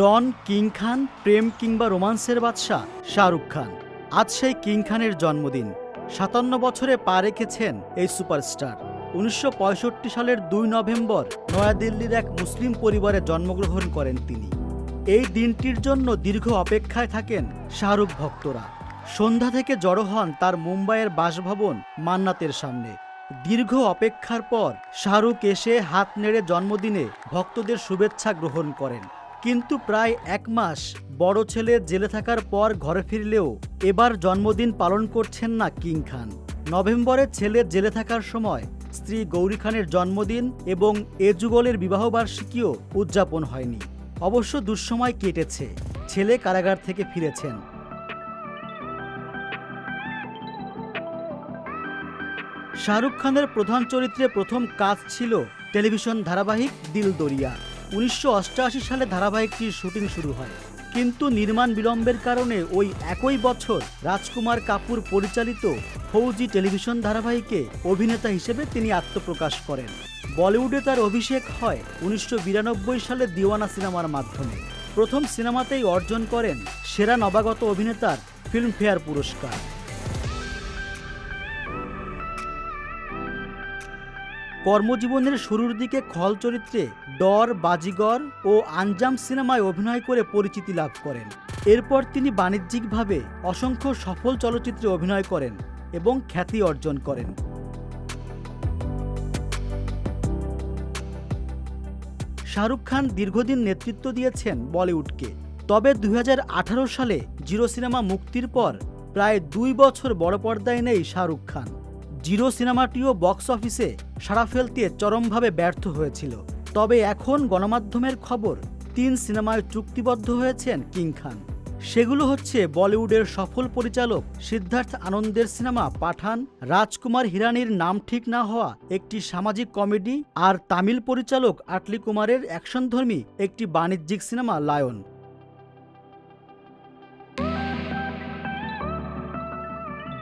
ডন king খান প্রেম কিংবা রোমান্সের বাদশাহ শাহরুখ খান। আজ সেই কিং খানের জন্মদিন। সাতান্ন বছরে পা রেখেছেন এই সুপারস্টার। উনিশশো পঁয়ষট্টি সালের দুই নভেম্বর নয়াদিল্লির এক মুসলিম পরিবারে জন্মগ্রহণ করেন তিনি। এই দিনটির জন্য দীর্ঘ অপেক্ষায় থাকেন শাহরুখ ভক্তরা। সন্ধ্যা থেকে জড়ো হন তার মুম্বাইয়ের বাসভবন মান্নাতের সামনে। দীর্ঘ অপেক্ষার পর শাহরুখ এসে হাত নেড়ে জন্মদিনে ভক্তদের শুভেচ্ছা গ্রহণ করেন। কিন্তু প্রায় এক মাস বড় ছেলে জেলে থাকার পর ঘরে ফিরলেও এবার জন্মদিন পালন করছেন না কিং খান। নভেম্বরে ছেলে জেলে থাকার সময় স্ত্রী গৌরী খানের জন্মদিন এবং এ যুগলের বিবাহবার্ষিকীও উদযাপন হয়নি। অবশ্য দুঃসময় কেটেছে। ছেলে কারাগার থেকে ফিরেছেন। শাহরুখ খানের প্রধান চরিত্রে প্রথম কাজ ছিল টেলিভিশন ধারাবাহিক দিল দরিয়া উনিশশো অষ্টআশি সালে ধারাবাহিকটির শুটিং শুরু হয়। কিন্তু নির্মাণ বিলম্বের কারণে ওই একই বছর রাজকুমার কাপুর পরিচালিত ফৌজি টেলিভিশন ধারাবাহিকে অভিনেতা হিসেবে তিনি আত্মপ্রকাশ করেন। বলিউডে তার অভিষেক হয় উনিশশো বিরানব্বই সালে দিওয়ানা সিনেমার মাধ্যমে। প্রথম সিনেমাতেই অর্জন করেন সেরা নবাগত অভিনেতার ফিল্মফেয়ার পুরস্কার। কর্মজীবনের শুরুর দিকে খল চরিত্রে ডর, বাজিগর ও আঞ্জাম সিনেমায় অভিনয় করে পরিচিতি লাভ করেন। এরপর তিনি বাণিজ্যিকভাবে অসংখ্য সফল চলচ্চিত্রে অভিনয় করেন এবং খ্যাতি অর্জন করেন। শাহরুখ খান দীর্ঘদিন নেতৃত্ব দিয়েছেন বলিউডকে। তবে দু হাজার আঠারো সালে জিরো সিনেমা মুক্তির পর প্রায় দুই বছর বড় পর্দায় নেই শাহরুখ খান। জিরো সিনেমাটিও বক্স অফিসে সাড়া ফেলতে চরমভাবে ব্যর্থ হয়েছিল। তবে এখন গণমাধ্যমের খবর, তিন সিনেমায় চুক্তিবদ্ধ হয়েছেন কিং খান। সেগুলো হচ্ছে বলিউডের সফল পরিচালক সিদ্ধার্থ আনন্দের সিনেমা পাঠান, রাজকুমার হিরানির নাম ঠিক না হওয়া একটি সামাজিক কমেডি, আর তামিল পরিচালক আটলি কুমারের অ্যাকশনধর্মী একটি বাণিজ্যিক সিনেমা লায়ন।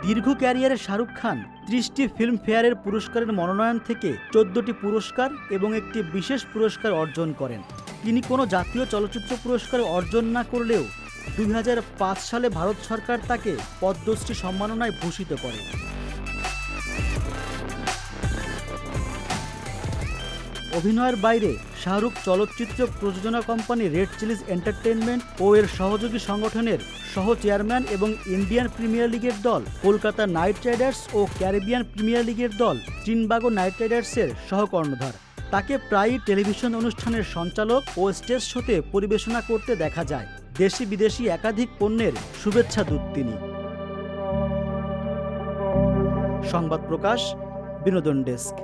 দীর্ঘ ক্যারিয়ারে শাহরুখ খান ত্রিশটি ফিল্মফেয়ারের পুরস্কারের মনোনয়ন থেকে চোদ্দটি পুরস্কার এবং একটি বিশেষ পুরস্কার অর্জন করেন। তিনি কোনো জাতীয় চলচ্চিত্র পুরস্কার অর্জন না করলেও দুই হাজার পাঁচ সালে ভারত সরকার তাকে পদ্মশ্রী সম্মাননায় ভূষিত করে। অভিনয়ের বাইরে শাহরুখ চলচ্চিত্র প্রযোজনা কোম্পানি রেড চিলিজ এন্টারটেইনমেন্ট ও এর সহযোগী সংগঠনের সহ চেয়ারম্যান এবং ইন্ডিয়ান প্রিমিয়ার লিগের দল, কলকাতা নাইট রাইডার্স ও ক্যারিবিয়ান প্রিমিয়ার লিগের দল, চিনবাগো নাইট রাইডার্সের সহকর্ণধার। তাকে প্রায়ই টেলিভিশন অনুষ্ঠানের সঞ্চালক ও স্টেজ শোতে পরিবেশনা করতে দেখা যায়। দেশি বিদেশি একাধিক পণ্যের শুভেচ্ছা দূত তিনি। সংবাদ প্রকাশ, বিনোদন ডেস্ক।